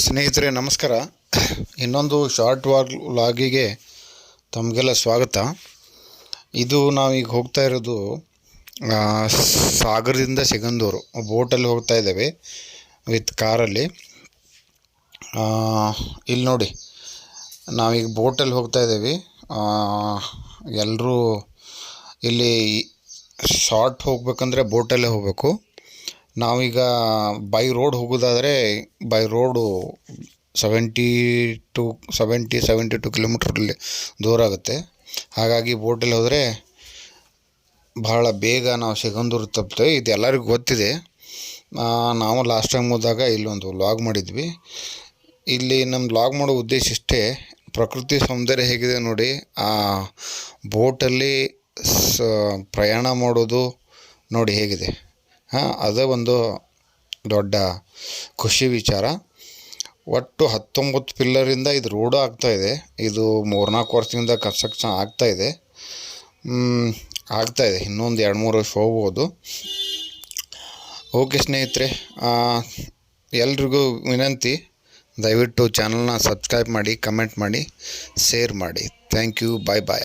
ಸ್ನೇಹಿತರೆ, ನಮಸ್ಕಾರ. ಇನ್ನೊಂದು ಶಾರ್ಟ್ ವಾರ್ ಲಾಗಿಗೆ ತಮಗೆಲ್ಲ ಸ್ವಾಗತ. ಇದು ನಾವೀಗ ಹೋಗ್ತಾ ಇರೋದು ಸಾಗರದಿಂದ ಸಿಗಂದೂರು. ಬೋಟಲ್ಲಿ ಹೋಗ್ತಾ ಇದ್ದೇವೆ, ವಿತ್ ಕಾರಲ್ಲಿ. ಇಲ್ಲಿ ನೋಡಿ, ನಾವೀಗ ಬೋಟಲ್ಲಿ ಹೋಗ್ತಾ ಇದ್ದೇವೆ. ಎಲ್ಲರೂ ಇಲ್ಲಿ ಶಾರ್ಟ್ ಹೋಗಬೇಕಂದ್ರೆ ಬೋಟಲ್ಲೇ ಹೋಗಬೇಕು. ನಾವೀಗ by road ಹೋಗೋದಾದರೆ by road seventy two seventy seventy two ಕಿಲೋಮೀಟ್ರಲ್ಲಿ ದೂರ ಆಗುತ್ತೆ. ಹಾಗಾಗಿ ಬೋಟಲ್ಲಿ ಹೋದರೆ ಬಹಳ ಬೇಗ ನಾವು ಸಿಗಂದೂರು ತಪ್ಪುತ್ತೆ. ಇದು ಎಲ್ಲರಿಗೂ ಗೊತ್ತಿದೆ. ನಾವು ಲಾಸ್ಟ್ ಟೈಮ್ ಹೋದಾಗ ಇಲ್ಲೊಂದು ಲಾಗ್ ಮಾಡಿದ್ವಿ. ಇಲ್ಲಿ ನಮ್ಮ ಲಾಗ್ ಮಾಡೋ ಉದ್ದೇಶ ಇಷ್ಟೇ. ಪ್ರಕೃತಿ ಸೌಂದರ್ಯ ಹೇಗಿದೆ ನೋಡಿ. ಆ ಬೋಟಲ್ಲಿ ಸ ಪ್ರಯಾಣ ಮಾಡೋದು ನೋಡಿ ಹೇಗಿದೆ. ಹಾಂ, ಅದೇ ಒಂದು ದೊಡ್ಡ ಖುಷಿ ವಿಚಾರ. ಒಟ್ಟು ಹತ್ತೊಂಬತ್ತು ಪಿಲ್ಲರಿಂದ ಇದು ರೋಡು ಆಗ್ತಾಯಿದೆ ಇದು. ಮೂರ್ನಾಲ್ಕು ವರ್ಷದಿಂದ ಕನ್ಸ್ಟ್ರಕ್ಷನ್ ಆಗ್ತಾಯಿದೆ ಆಗ್ತಾಯಿದೆ ಇನ್ನೊಂದು ಎರಡು ಮೂರು ವರ್ಷ ಹೋಗ್ಬೋದು. ಓಕೆ ಸ್ನೇಹಿತರೆ ಎಲ್ರಿಗೂ ವಿನಂತಿ, ದಯವಿಟ್ಟು ಚಾನಲ್ನ ಸಬ್ಸ್ಕ್ರೈಬ್ ಮಾಡಿ ಕಮೆಂಟ್ ಮಾಡಿ ಶೇರ್ ಮಾಡಿ. Thank you bye bye